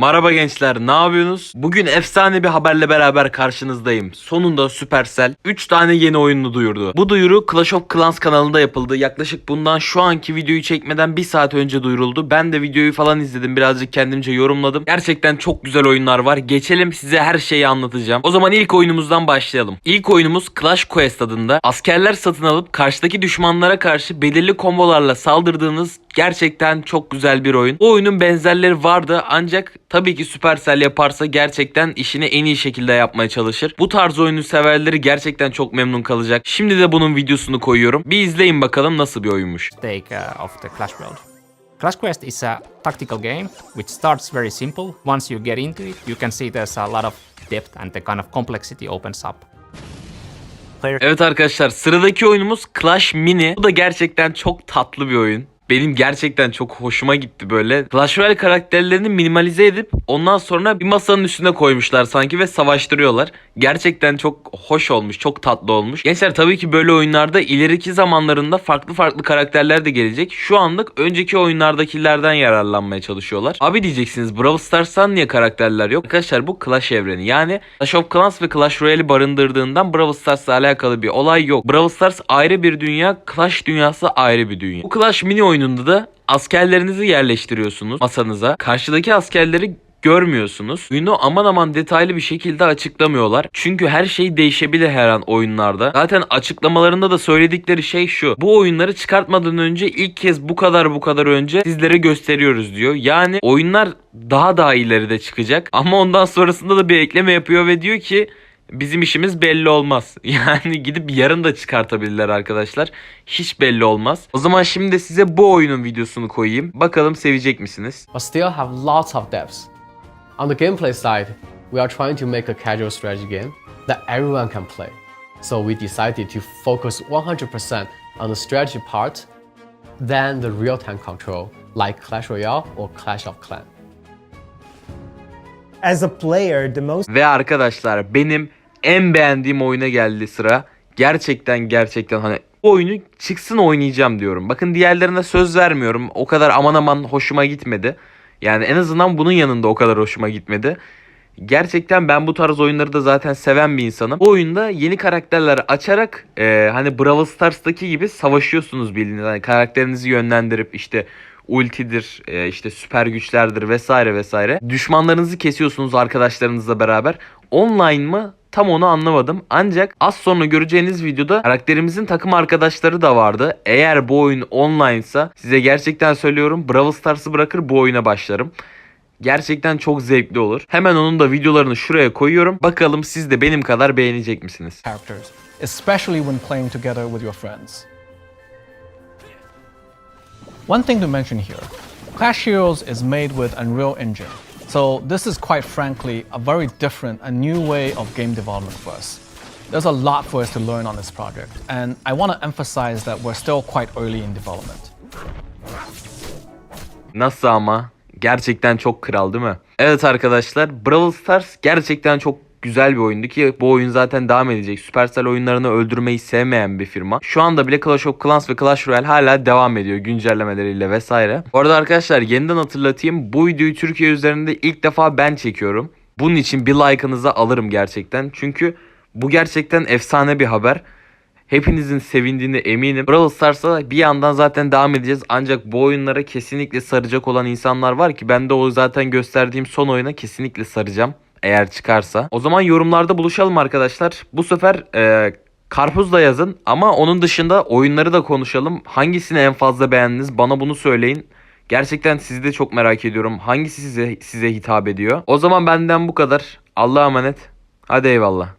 Merhaba gençler, ne yapıyorsunuz? Bugün efsane bir haberle beraber karşınızdayım. Sonunda Supercell 3 tane yeni oyununu duyurdu. Bu duyuru Clash of Clans kanalında yapıldı. Yaklaşık bundan şu anki videoyu çekmeden 1 saat önce duyuruldu. Ben de videoyu falan izledim. Birazcık kendimce yorumladım. Gerçekten çok güzel oyunlar var. Geçelim size her şeyi anlatacağım. O zaman ilk oyunumuzdan başlayalım. İlk oyunumuz Clash Quest adında. Askerler satın alıp karşıdaki düşmanlara karşı belirli kombolarla saldırdığınız gerçekten çok güzel bir oyun. Bu oyunun benzerleri vardı ancak tabii ki Supercell yaparsa gerçekten işini en iyi şekilde yapmaya çalışır. Bu tarz oyunu severleri gerçekten çok memnun kalacak. Şimdi de bunun videosunu koyuyorum. Bir izleyin bakalım nasıl bir oyunmuş. take uh, of the Clash world. Clash Quest is a tactical game which starts very simple. Once you get into it, you can see there's a lot of depth and the kind of complexity opens up. Evet arkadaşlar sıradaki oyunumuz Clash Mini. Bu da gerçekten çok tatlı bir oyun. Benim gerçekten çok hoşuma gitti böyle. Clash Royale karakterlerini minimalize edip ondan sonra bir masanın üstüne koymuşlar sanki ve savaştırıyorlar. Gerçekten çok hoş olmuş, çok tatlı olmuş. Gençler tabii ki böyle oyunlarda ileriki zamanlarında farklı farklı karakterler de gelecek. Şu anlık önceki oyunlardakilerden yararlanmaya çalışıyorlar. Abi diyeceksiniz Brawl Stars'tan niye karakterler yok? Arkadaşlar bu Clash evreni. Yani Clash of Clans ve Clash Royale'i barındırdığından Brawl Stars'la alakalı bir olay yok. Brawl Stars ayrı bir dünya, Clash dünyası ayrı bir dünya. Bu Clash mini oyununda da askerlerinizi yerleştiriyorsunuz masanıza. Karşıdaki askerleri görmüyorsunuz. Oyunu aman aman detaylı bir şekilde açıklamıyorlar. Çünkü her şey değişebilir her an oyunlarda. Zaten açıklamalarında da söyledikleri şey şu. Bu oyunları çıkartmadan önce ilk kez bu kadar bu kadar önce sizlere gösteriyoruz diyor. Yani oyunlar daha daha ileride çıkacak. Ama ondan sonrasında da bir ekleme yapıyor ve diyor ki bizim işimiz belli olmaz. Yani gidip yarın da çıkartabilirler arkadaşlar. Hiç belli olmaz. O zaman şimdi de size bu oyunun videosunu koyayım. Bakalım sevecek misiniz? but still have lots of depths. On the gameplay side, we are trying to make a casual strategy game that everyone can play. So we decided to focus 100% on the strategy part than the real-time control like Clash Royale or Clash of Clans. As a player, the most Ve arkadaşlar benim en beğendiğim oyuna geldi sıra. Gerçekten gerçekten hani bu oyunu çıksın oynayacağım diyorum. Bakın diğerlerine söz vermiyorum. O kadar aman aman hoşuma gitmedi. Yani en azından bunun yanında o kadar hoşuma gitmedi. Gerçekten ben bu tarz oyunları da zaten seven bir insanım. Bu oyunda yeni karakterler açarak e, hani Brawl Stars'taki gibi savaşıyorsunuz bildiğiniz. Hani karakterinizi yönlendirip işte ultidir, e, işte süper güçlerdir vesaire vesaire. Düşmanlarınızı kesiyorsunuz arkadaşlarınızla beraber. Online mı? Tam onu anlamadım. Ancak az sonra göreceğiniz videoda karakterimizin takım arkadaşları da vardı. Eğer bu oyun online'sa size gerçekten söylüyorum Brawl Stars'ı bırakır bu oyuna başlarım. Gerçekten çok zevkli olur. Hemen onun da videolarını şuraya koyuyorum. Bakalım siz de benim kadar beğenecek misiniz? especially when playing together with your friends. One thing to mention here Clash Heroes is made with Unreal Engine. So, this is quite frankly a very different, a new way of game development for us. There's a lot for us to learn on this project, and I want to emphasize that we're still quite early in development. Nasıl ama? Gerçekten çok kral değil mi? Evet arkadaşlar Brawl Stars gerçekten çok güzel bir oyundu ki bu oyun zaten devam edecek. Supercell oyunlarını öldürmeyi sevmeyen bir firma. Şu anda bile Clash of Clans ve Clash Royale hala devam ediyor güncellemeleriyle vesaire. Bu arada arkadaşlar yeniden hatırlatayım. Bu videoyu Türkiye üzerinde ilk defa ben çekiyorum. Bunun için bir like'ınızı alırım gerçekten. Çünkü bu gerçekten efsane bir haber. Hepinizin sevindiğine eminim. Brawl Stars'a bir yandan zaten devam edeceğiz. Ancak bu oyunlara kesinlikle saracak olan insanlar var ki ben de o zaten gösterdiğim son oyuna kesinlikle saracağım. Eğer çıkarsa. O zaman yorumlarda buluşalım arkadaşlar. Bu sefer e, Karpuz da yazın ama onun dışında oyunları da konuşalım. Hangisini en fazla beğendiniz? Bana bunu söyleyin. Gerçekten sizi de çok merak ediyorum. Hangisi size size hitap ediyor? O zaman benden bu kadar. Allah'a emanet. Hadi eyvallah.